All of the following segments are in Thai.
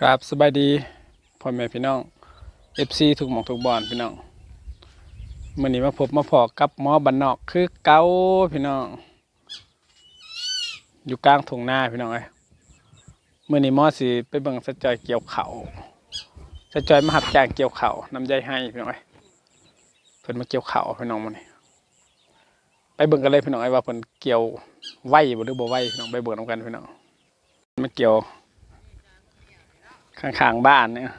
กราบสบายดีพ่อแม่พี่น้อง FC ทุกหมองทุกบอนพี่น้องมื้อนี้มาพบมาพอกับหมอบันนอกคือเก่าพี่น้อง อยู่กลางทุ่งนาพี่น้องเอ้ยมื้อนี้หมอสิไปเบิ่งสะจอยเกี่ยวเขาสะจอยมาหับจ้างเกี่ยวเขาน้ำใจให้พี่น้องเอ้เพิ่นมาเกี่ยวเขาพี่น้องมื้อนี้ไปเบิ่งกันเลยพี่น้องเอ้ว่าเพิ่นเกี่ยวไหวบ่หรือบ่ไหวพี่น้องไปเบิ่งนํกันพี่น้องมาเกี่ยว ข้างๆบ้านเนี่ย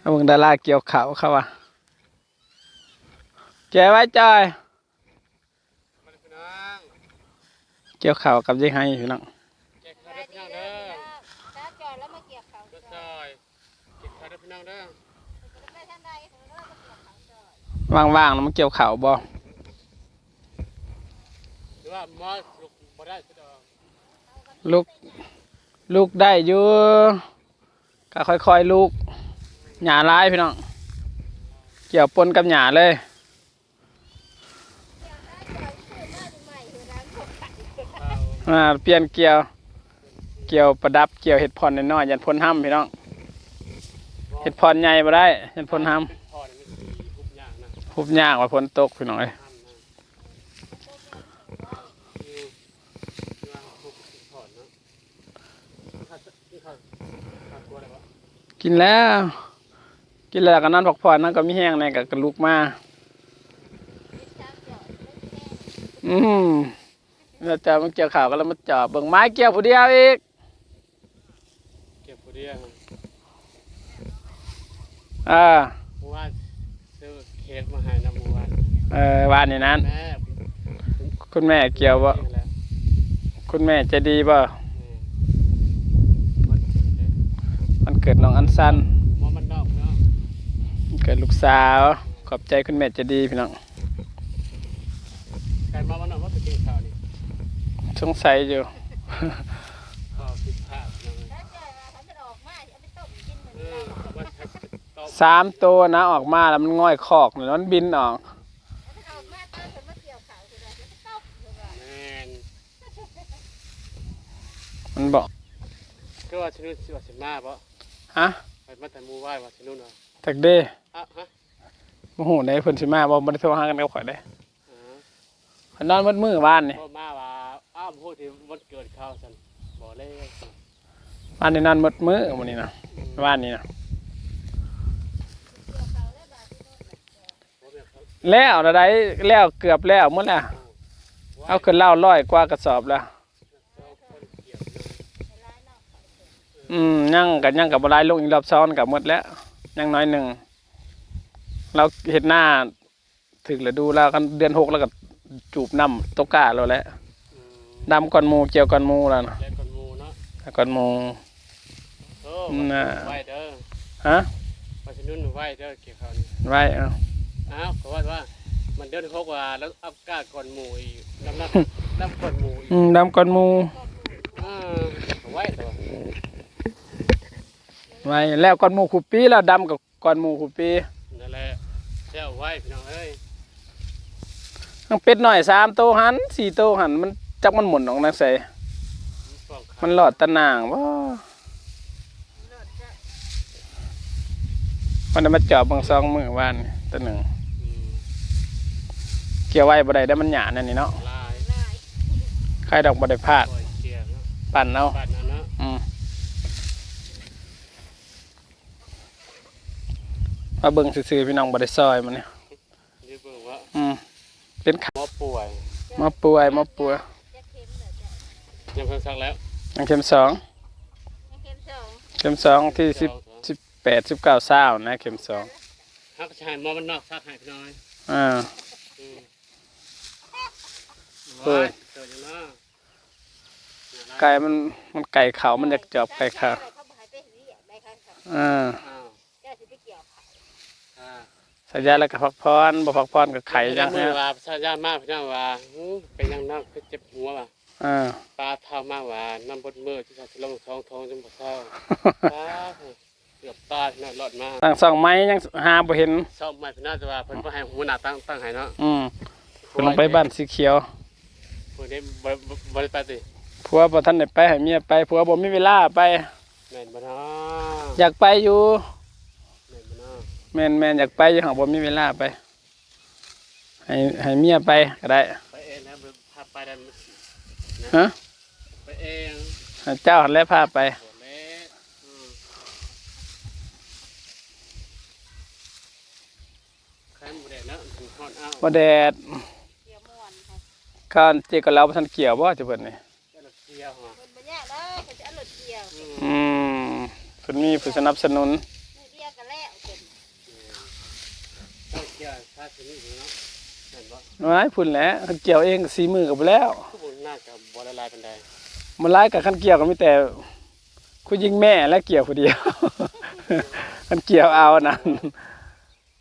เอามึงดาราเกี่ยวเขาเขาว่ะแกไว้จอยเกี่ยวเขากับยี่ไฮพี่น้องเก็บข้าวได้พี่น้องเด้อถ้าจอดแล้วมาเกี่ยวเขาเด้อซอยเก็บข้าวได้พี่น้องเด้อไปทางใดเขาเริ่มมาเกี่ยวเขาจอดว่างๆแล้วมันเกี่ยวเขาบ่หรือว่าหมอ ลูกบ่ได้สิดอกลูกได้อยู่ก็ค่อยๆลูกหญ้าร้ายพี่น้อง เกี่ยวปนกับหญ้าเลยอ่าเปลี่ยนเกี่ยว เกี่ยวประดับเกี่ยวเห็ดพรน้อยๆยันพ้นห้ำพี่น้องเห็ดพรใหญ่บ่ได้ยันพ้นห้เป็นพอนี่มันสีทุกอย่างนะำหุบยากว่าพ้นตกพี่น้องเอ้ย ห้ามนะอืมคือว่าทุกเป็นพอเนาะข้าวนี่ข้าวข้าวตัวอะไรวะ กินแล้ว กินแล้วก็นอนพักผ่อนนั่นก็มีแห้งในกับกระลุกมาอืมแล้วจะมาเกี่ยวข่าวก็แล้วมาจอบเบิ่งไม้เกี่ยวผู้เดียวอีกเก็บผู้เดียวอ่าเมื่อวานซื้อเค้กมาให้นะเมื่อวานเออวานนี้นั้น แม่คุณแม่เกี่ยวบ่นี่แหละคุณแม่ใจะดีบ่ นี่มันเกิดเลย มันเกิดน้องอันซันหมอมันนอกเนาะเกิดลูกสาว ขอบใจคุณแม่ใจะดีพี่น้องการหมอมันนอกว่าไปกินข้าวนี่สงสัยอยู่ข้าวผิดพลาดนะถ้าจอดเขาจะออกมาเอาไปต้มกินเหมือนเอกัอนว่าใช้ตอบสามตัวนะออกมาแล้วมันง่อยคอกเนี่ยมันบินออกถ้าออกมาตอนคนมาเกี่ยวเขาคืออะไรแล้วก็ต้มคือว่าแม่นมันบอกก็ว่าชนุนสิว่าสิมาบ่ ฮะไปมาแต่หมู่ไหว้ว่าชนุนว่าตักเด้อะฮะโมโหในเพิ่นสิมาบ่บ่ได้โทรหากันกับข่อยได้อ๋อเพิ่นนอนมืดมือบ้านนี่พ่อมาว่าอ้าวพูดที่วันเกิดเขาซั่นบ่เลยบ้านนี่นอนมืดมือมื้อนี้นะบ้านนี้นะเกี่ยวเขาแล้วบาดที่โน่นน่ะบ่แม่นเขาแล้วระไดแล้วเกือบแล้วหมดแล้วเอาขึ้นเหล้าร้อยกว่ากระสอบแล้ว เอาคนเกี่ยวเลย ในร้านนอกเขาเถ อะอืมยังก็ยังก็บ่หลายลงอีกรอบซ้อนก็หมดแล้วยังน้อยหนึงเราเฮ็ดหน้า ถึกฤดูแล้วกันเดือนหกแล้วก็จูบน้ำตกกาแล้วแหละอืมดำก่อนหมู่เกี่ยวก่อนหมู่แล้วนะแล้วคนหมู่เนาะแล้วก่อนหมู่โอ้น่ะไหว้เด้อฮะว่าชนุนไหว้เด้อเกี่ยวเขานี่ไว้เอาอ้าวก็ว่าว่ามันเดือนหกว่าแล้วอัพกาก่อนหมู่อีกน้ำหนักน้ำก่อนหมู่อีกอืมดำก่อนหมู่เออไหว้ตัว ไว้แล้วก่อนหมู่คูปีแล้วดำกับก่อนหมู่คูปีนั่นแหละเจ้าไหว้พี่น้องเอ้ยทั้งเป็ดหน่อยสามโตวหันสี่โตวหันมันจักมันหมุนออกนักใส่ฟ้องขามันหลอดตะนางว่าโน่นจะมันได้มาจอบบางซองมือว่านนี่ตัวหนึ่งอืมเกี่ยวไว้บ่ได้ได้มันหยานั่นนี่เนาะลายลายใครดอกบ่ได้พลาดปล่อยเกียร์เนาะปั่นเอา บ้านนั้นเนาะ อืม มาเบิ่งซื่อๆพี่น้องบ่ได้ซอยมันเนี่ยนี่เบิ่งว่าอืมเป็นขาหมอป่วยมาป่วยมาป่วยจะเค็มเหรอจะยังเพิ่งซักแล้วยังเข็มสองยังเค็มสองเข็มสองที่สิบสิบแปดสิบเก้าเศร้านะเข็มสองฮักชายหมอมันนอกซักให้พี่น้อยอ่าอืมเออว้ายเกิดยังเนาะไก่มันมันไก่เขามันอยากจอบไก่เขาเขาบอกให้ไปเรียกได้ค่ะเขา สัญญาแล้วก็พักพรบ่พักพรก็ไข่จังมืฮะอว่าชาญามากพี่น้องว่าหือเป็นยังนักคือเจ็บหัวว่ะอ่า ปลาเท่ามากว่าน้ำบดมือที่จะลงท้องท้องจนบ่เศร้าปลาเกือบตายพี่น้องรอดมาตั้งสองไม้ยังหาบ่เห็น ชอบใหม่พี่น้องจะว่าเพิ่นบ่ให้หัวหน้าตั้งตั้งให้เนาะอืมเพิ่นลงไปบ้านสีเขียวเพิ่นได้บ่บ่บ่ได้ไปติผัวบ่ทันได้ไปให้เมียไปผัวบ่มีเวลาไป แม่นบ่เนาะอยากไปอยู่แม่นบ่เนาะ แม่นแม่นอยากไปอยู่หากบ่มีเวลาไป ให้ให้เมียไปก็ได้ไปเองนะบ่พาไปได้มันฮะไปเองให้เจ้าหันแหล้วพาไปบ่แม่อืมใครบ่ได้เนาะถึงฮอดอ้าวบ่แดดเกี่ยวม่วนค่ะข้านเจกับเราบ่ทันเกี่ยวบ่จะเพิ่นนี่แต่ละเที่ยวฮะเพิ่นบ่ยากเด้อเพิ่นจะเอารถเกี่ยวอืมอืมเพิ่นมีผู้สนับสนุน มือเดียวก็แล้วเพิ่น ต้องเที่ยวถ้าสิมีอยู่เนาะแม่นบ่น้อยพุ่นแหละคันเกี่ยวเองก็สีมือก็บ่แล้วคือบ่น่าจะบ่ละลายปานใดมันร้ายกับคันเกี่ยวก็มีแต่คุณยิงแม่และเกี่ยวผู้เดียว คันเกี่ยวเอานั่น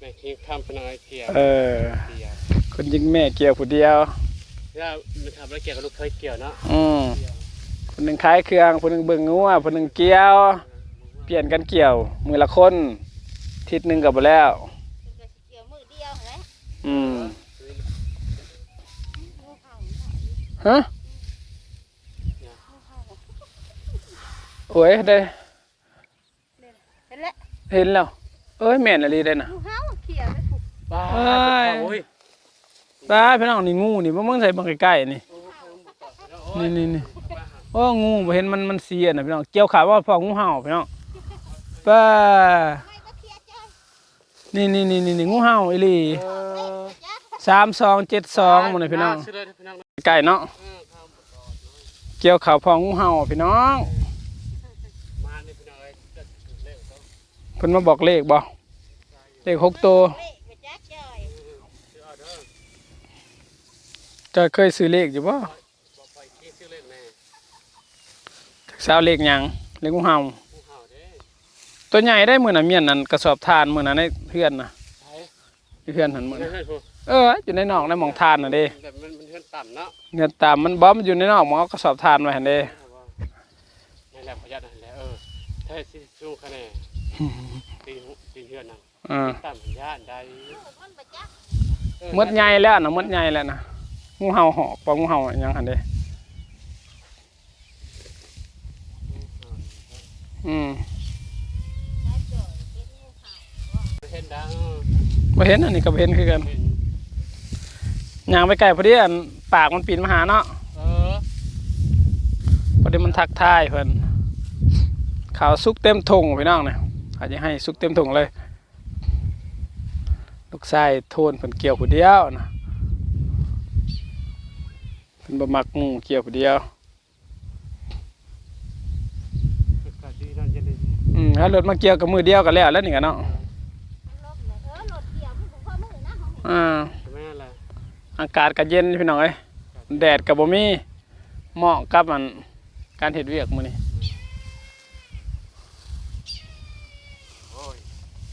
แม่คิงคำเป็นอะไรเกี่ยวเออเกี่ยวคนยิงแม่เกี่ยวผู้เดียวแล้วมันทำแล้วเกี่ยวกับลูกเคยเกี่ยวเนาะอืมเกี่ยวคนหนึ่งขายเครื่องคนหนึ่งเบิ่งงัวคนหนึ่งเกี่ยว เปลี่ยนกันเกี่ยว มือละคนทิศหนึ่งกับบ่แล้ว อืมงูเห่าฮะงูเห่าโอ้ยได้ เห็นแล้วเห็นแล้ว เอ้ยแม่นอะไรได้น่ะงูเห่าเขี่ยไปผูกบ้าเอ้ยโอ้ยตายพี่น้องนี่งูนี่บ่มึงใส่บังใกล้ๆนี่นี่นี่นี่โอ้งูบ่เห็นมันมันเสียน่ะพี่น้องเกี่ยวขาว่าพองูเห่าพี่น้องป้า ไม่ก็เขี่ยจ้อย นี่นี่นี่นี่นี่งูเห่าอีหลีเออจ้าสามสองเจ็ดสองหมดเลยพี่น้องชื่อเลยพี่น้องไก่เนาะเออครับเกี่ยวข่าวพองงูเห่าพี่น้องมานี่พี่น้องเอ้ยจะถึงเลขเขาเพิ่นมาบอกเลขบ่เลขหกตัวเละก็จ้าจ้อยชื่อเอาเด้อจะเคยซื้อเลขอยู่บ่บอกไปที่ชื่อเลขแน่สาวเลขหยังเลขงูเห่าผู้เห่าเด้ ตัวใหญ่ได้มื้อน่ะเมียนนั่นกระสอบทานมื้อน่ะในเพื่อนน่ะใช่ในเพื่อนหันมื้อไม่น่ะใช่ผู้เออ อยู่ในนอกในหมองทานน่ะเด้แบบมันมันเทือนต่ำเนาะเงินตามมันบ่มันอยู่ในนอกหมองเอากระสอบทานไว้หั่นเด้นั่นแหละประหยัดนั่นแหละเออถ้าสิสูงคะแนนตีหูตีเฮือนนั่นอ่าต่ำย่านใดลูกมันบ่จักเออมดใหญ่แล้วน่ะมดใหญ่แล้วน่ะงูเห่าหอกปองูเห่าอิหยังหั่นเด้อืม จ้าจ้อยเป็นงูเห่า เห็นดังบ่เห็นอันนี้ก็บ่เห็นคือกันเห็นย่างไปไกลพอดีอันปากมันปีนมาหาเนาะเออพอดีมันทักทายเพิ่นข่าวสุกเต็มถุงพี่น้องเนี่ยอาจจะให้สุกเต็มถุงเลย ลูกชายโทนเพิ่นเกี่ยวผู้เดียวนะเพิ่นบ่มักหมู่เกี่ยวผู้เดียวอากาศดีนั่นจะได้อืมถ้ารถมาเกี่ยวกับมือเดียวก็แล้วแล้วนี่ก็เนาะ อนะของอ่าใช่ไหมล่ะอากาศก็เย็นพี่น้องเอ้ยแดดก็บ่มีเหมาะกับมันการเฮ็ดเวียกมื้อนี้โอ้ย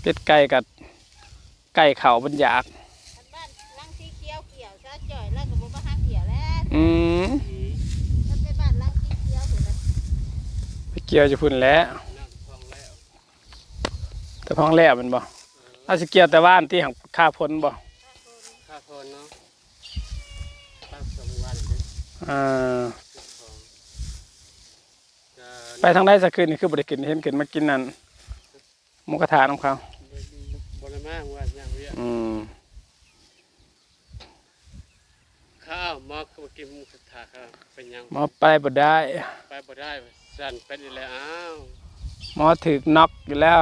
เป็ดไก่กับไก่เขาบรรยากบ้านลังสีเขียวเกี่ยวจ้าจ้อยแล้วก็บ่มาหาเกี่ยวแล้วอืมอืมมันเป็นบ้านลังสีเขียวพุ่นน่ะไปเกี่ยวจะพุ่นแหล้วนั่งท้องแล้วแต่พ้องแล้วแมันบ่อาสิเกี่ยวแต่ว่านที่หังค่าพ้นบ่ค่าโทนเนาะตั้งสองวันเด้ออ่าสิบสองจะไปทางใดสักคืนนี่คือบ่ได้กินเห็นขึ้นมากินนั่นหมูกระทะของเขาบริมาว่าอย่างเวียอืมข้าวมอกก็บ่กินหมูกระทะครับเป็นหยังหมอไปบ่ได้ ไปบ่ได้สั่นเป็นอีแล้วอ้าว หมอถึกน็อกอยู่แล้ว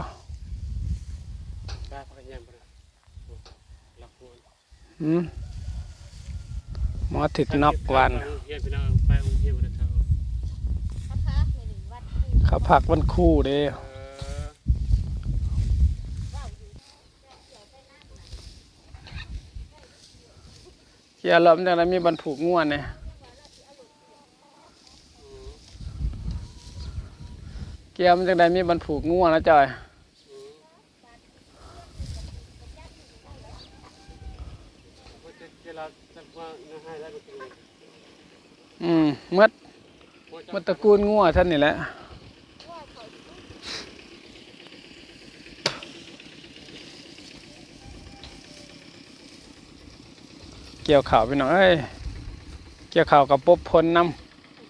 ป้าพักกันยังบ่ได้โอ้ลักหัว อืมหมอถึกน็อกวัน เขาพักในหนึ่งวัดที่เขาพักวันคู่เด้เกี่ยวไปนั่นน่ะเกี่ยวแล้วมันจังไดมีบรรผูกง่วนเนี่ยเกี่ยวมันจังไดมีบรรผูกง่วนนะจอย อืม บ่จะเจรจาว่าน่าให้ได้บ่กินอืมมดมดตระกูลง่วท่านนี่แหละเกี่ยวข่าวพี่น้อย เกี่ยวข่าวกับปบพลน้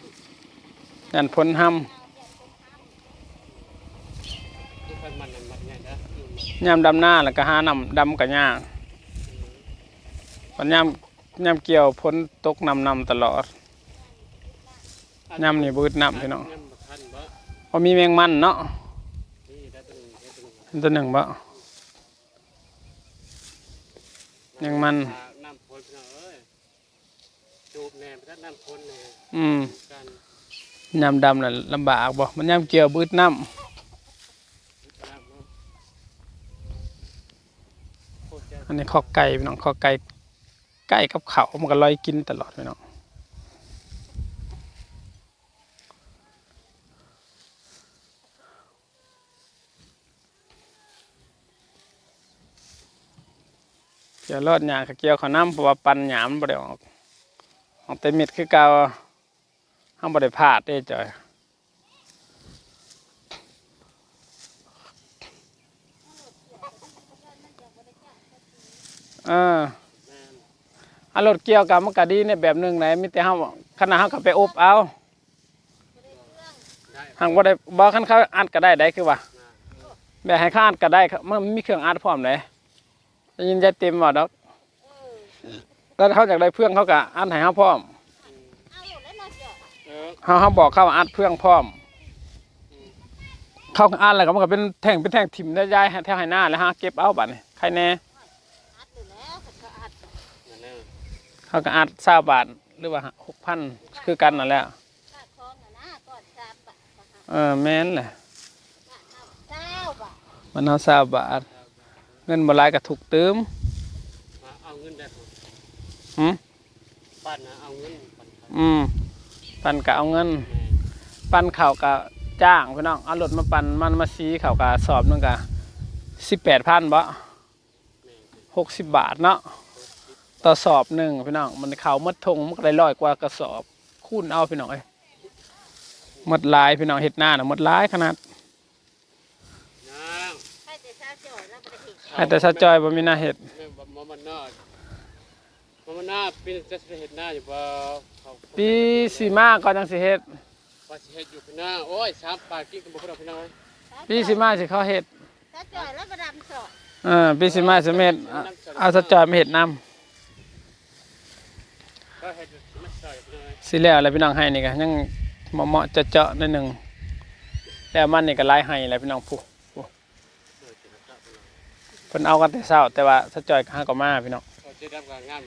ำยันพลหั่มยำยามดำหน้าแล้วก็หาน้ำดำกับหญ้า มันย่ำย่ำเกี่ยวพ้นตกนำนำตลอดย่ำนี่บืดนำพี่น้องพอมีแมงมันเนาะตัวหนึ่งบ่แมงมันอืมน้ำดำน่ะลำบากบ่มันย่ำเกี่ยวบืดนำอันนี้คอไก่พี่น้องคอไก่ ไก่กับเขามันก็ลอยกินตลอดพี่น้องเกี่ยวรอดหยากับเกี่ยวข้าน้ำเพราะว่าปันหยามบ่ได้ออกออกแต่เม็ดคือเกาห้ามบ่ได้พลาดเด้จอยเอ อแม่นอารถเกี่ยวกับมันก็ดีในแบบหนึ่งไหนมีแต่เฮาขณะเฮาก็ไปอบเอาหางบ่ได้บ่คันเขาอัดก็ได้ได้คือว่าแบบให้เขาอัดก็ได้ครับมันมีเครื่องอัดพร้อมเลยได้ยินใจเต็มบ่ดอกแล้วเขาอยากได้เพื่องเขาก็อัดให้เฮาพร้อมเอาอยู่แล้วเนาบอกเขาว่าอัดเพื่องพร้อมเขาอัดแล้วก็มันก็เป็นแท่งเป็นแท่งถิ่มได้ย้ายให้แถวให้หน้าแล้วฮะเก็บเอาบัดนี้ใครแน่ อัดอยู่แล้วเขาก็อัด นั่นแหละ เขาก็อัด20บาทหรือว่า6,000คือกันนั่นแหละค่าคล้องน่ะนะก่อนสามบาทนะคะเออแม่นแหละค่าน้ำเก้าบาทมันเฮา20บาทเงินบ่หลายก็ถูกเติมมาเอาเงินได้ผมหืมปั้นนะเอาเงินปั้นครับอืมปันก็เอาเงิน แม่ปันข่าวกะจ้างพี่น้องเอารถมาปันมันมาซีข่าวกะสอบหนึงกะสิบแปดพันบ่แม่หกสิบบาทเนาะ ต่อสอบหนึ่งพี่น้องมันข่าวมดทงมันก็ได้ร้อยกว่ากระสอบคูณเอาพี่น้องเอ้ยหมดหลายพี่น้องเห็ดหน้าน่ะหมดหลายขนาดนางให้แต่ชาจ่อยแล้วประเทศให้แต่สะจอยบ่มีหน้าเห็ดแม่บ่มอมันนามามันนาปีนจะเห็ดหน้าอยู่บ่เขาปีสีมาก็จังสิเฮ็ดว่าสิเฮ็ดอยู่พี่น้าโอ้ยสามปากกินกันบ่พอดอกพี่น้องเอ้ยปีสีมาสิเขาเฮ็ดชาจ่อยแล้วประดำสอบเออปีสีมาสิเม็ดเอาเอาสะจอยมาเฮ็ดนํก็เฮ็ดอยู่ สิมาซอยพี่น้องเอ้ยสิแล้วแล้วพี่น้องให้นี่ก็ยังเหมาะๆเจาะนิดหนึ่งแล้วมันนี่ก็หลายให้แล้วพี่น้องผู้เพิ่นเอากันแต่เช้า แต่ว่าสะจอยก็หาก็มาพี่น้องก็จะได้ก็งาด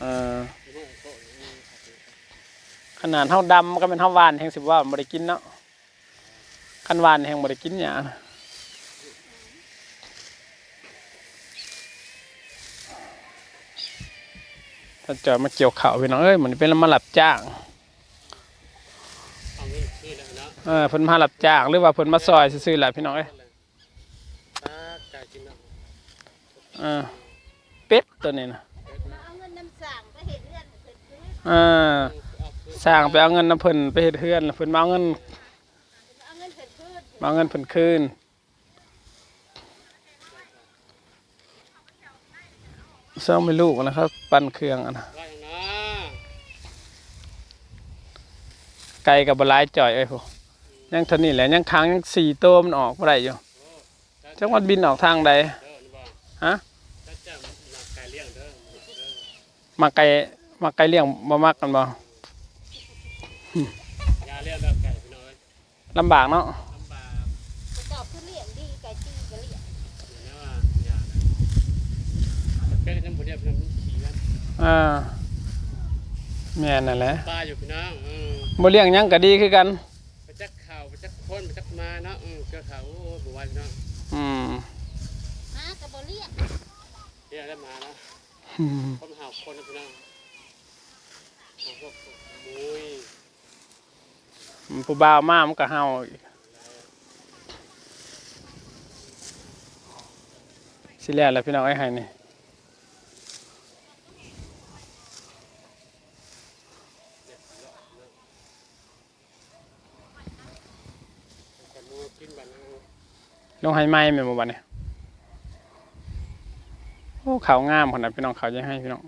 เอออยู่าดำก็เป็นเฮาวานแห่งสิบว่าบ่ได้กินเนาะคันวานแห่งบ่ได้กินหยั ถ้าจอยมาเกี่ยวข้าวพี่น้องเอ้ยเหมือนเป็นมารับจ้างเอาเงินคืนแล้วพี่น้อเพิ่นมารับจ้างหรือว่าเพิ่นมาซอยซื่อๆแหละพี่น้องเอ้ยตาไก่กินเนาเออเป็ดตัวนี้นะเอาเงินน้ำสั่งไปเอสร้างไปเอาเงินน้ำเพิ่นไปเฮ็ดเฮือนเพิ่นมาเอาเงินเอาเงินเกิดขึ้นมาเอาเงินเพิ่นคืน เซ้าไม่ลูกนะครับ ปั่นเครื่องอนะนะไก่กับบลายจ่อยเอ้พวกยังท่านี้แหละยังค้างยังสี่โตวมันออกบ่ได้อยู่จังหวัดบินออกทางใดฮะถ้าไกลมาไก่มาไก่เลี้ยงบ่มักกันบ่ยางลำบากเนาะ ลำบาก เจ้าคือเลี้ยงดีไก่ตีก็เลี้ยง อย่างนี้ว่ายา แค่น้ำผุดเดียวพี่น้องมันขี่กันอ่าแม่นนั่นแหละปลาอยู่พี่น้องเออบ่เลี้ยงหยังก็ดีคือกันไปจักข่าวไปจักคนไปจักมาเนาะเออเกี่ยวข่าวโอ้บ่ไหวพี่น้องอืมหากับบเลี้ยงเรียกได้มาแล้วอืมคนหาคนนะพี่น้องหาพวกมุ้ยผู้บ่าวมามันก็เฮาอีกสิแล้วแหละพี่น้องไอ้ให้นี่กันมูกินบัดนั้น ลงให้ไหม้แม่นบ่บัดนี้โอ้ขาวงามขนาดพี่น้องขาวจะให้พี่น้อง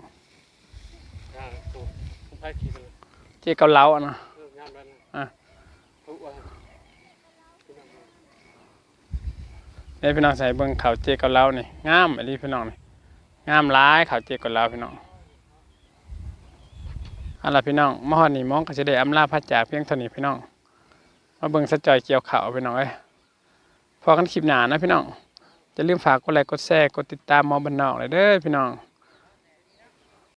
เท้ายขีดเลยเจ๊เกาเหลาอะนะเอองามแล้วนะอะทุกวันนี่พี่น้องใส่เบิ่งข้าวเจ๊เกาเหลานี่งามอันนี้พี่น้องนี่งามหลายข้าวเจ๊เกาเหลาพี่น้องเอาล่ะพี่น้องมาฮอดนี่หมองก็จะได้อำลาพระจากเพียงเท่านี้พี่น้องมาเบิ่งสะจอยเกี่ยวข้าวพี่น้องเอ้ย พอกันคลิปหนานะพี่น้องจะลืมฝากกดไลค์กดแชร์กดติดตามหมอบันนอกเลยเด้อพี่น้อง